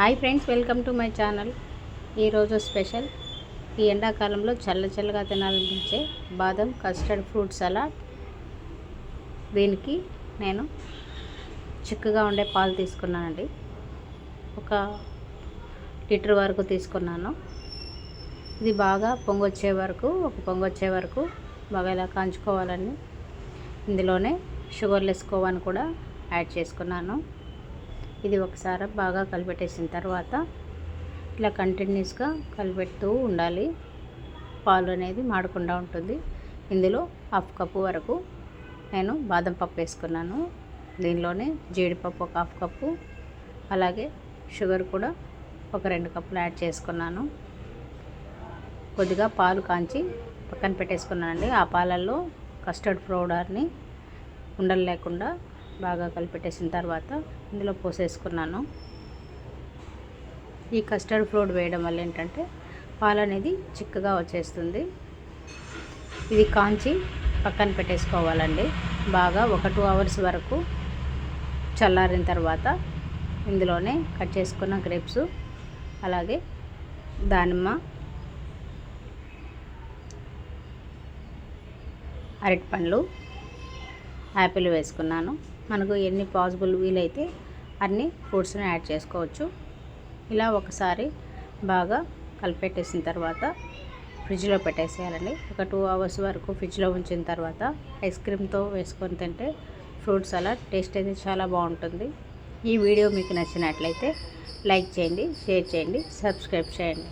Hi friends welcome to my channel. ఈరోజు special. ఈ ఎండాకాలంలో చల్ల చల్లగా తినాలనిపించే బాదం కస్టర్డ్ ఫ్రూట్ సలాడ్. దీనికి నేను చిక్కగా ఉండే పాలు తీసుకున్నానండి. ఒక లీటర్ వరకు తీసుకున్నాను. ఇది బాగా పొంగొచ్చే వరకు ఒక పొంగొచ్చే వరకు బాగా ఇలా కాంచుకోవాలని. ఇందులోనే షుగర్లెస్ కోవాని కూడా యాడ్ చేసుకున్నాను. ఇది ఒకసారి బాగా కలిపెట్టేసిన తర్వాత ఇలా కంటిన్యూస్గా కలిపెడుతూ ఉండాలి. పాలు అనేది మాడకుండా ఉంటుంది. ఇందులో హాఫ్ కప్పు వరకు నేను బాదం పప్పు వేసుకున్నాను. దీనిలోనే జీడిపప్పు ఒక హాఫ్ కప్పు అలాగే షుగర్ కూడా ఒక రెండు కప్పులు యాడ్ చేసుకున్నాను. కొద్దిగా పాలు కాంచి పక్కన పెట్టేసుకున్నానండి. ఆ పాలల్లో కస్టర్డ్ పౌడర్ని ఉండలు లేకుండా బాగా కలిపెట్టేసిన తర్వాత ఇందులో పోసేసుకున్నాను. ఈ కస్టర్డ్ ఫ్రూట్ వేయడం వల్ల ఏంటంటే పాలు అనేది చిక్కగా వచ్చేస్తుంది. ఇది కాంచి పక్కన పెట్టేసుకోవాలండి. బాగా ఒక టూ అవర్స్ వరకు చల్లారిన తర్వాత ఇందులోనే కట్ చేసుకున్న గ్రేప్స్ అలాగే దానిమ్మ అరటిపండ్లు యాపిల్ వేసుకున్నాను. మనకు ఎన్ని పాసిబుల్ వీలైతే అన్ని ఫ్రూట్స్ని యాడ్ చేసుకోవచ్చు. ఇలా ఒకసారి బాగా కలిపెట్టేసిన తర్వాత ఫ్రిడ్జ్లో పెట్టేసేయాలండి. ఒక టూ అవర్స్ వరకు ఫ్రిడ్జ్లో ఉంచిన తర్వాత ఐస్ క్రీమ్తో వేసుకొని తింటే ఫ్రూట్ సలాడ్ టేస్ట్ అయితే చాలా బాగుంటుంది. ఈ వీడియో మీకు నచ్చినట్లయితే లైక్ చేయండి షేర్ చేయండి సబ్స్క్రైబ్ చేయండి.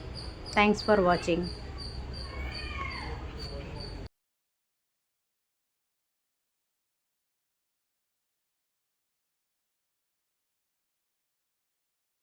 Thanks for watching.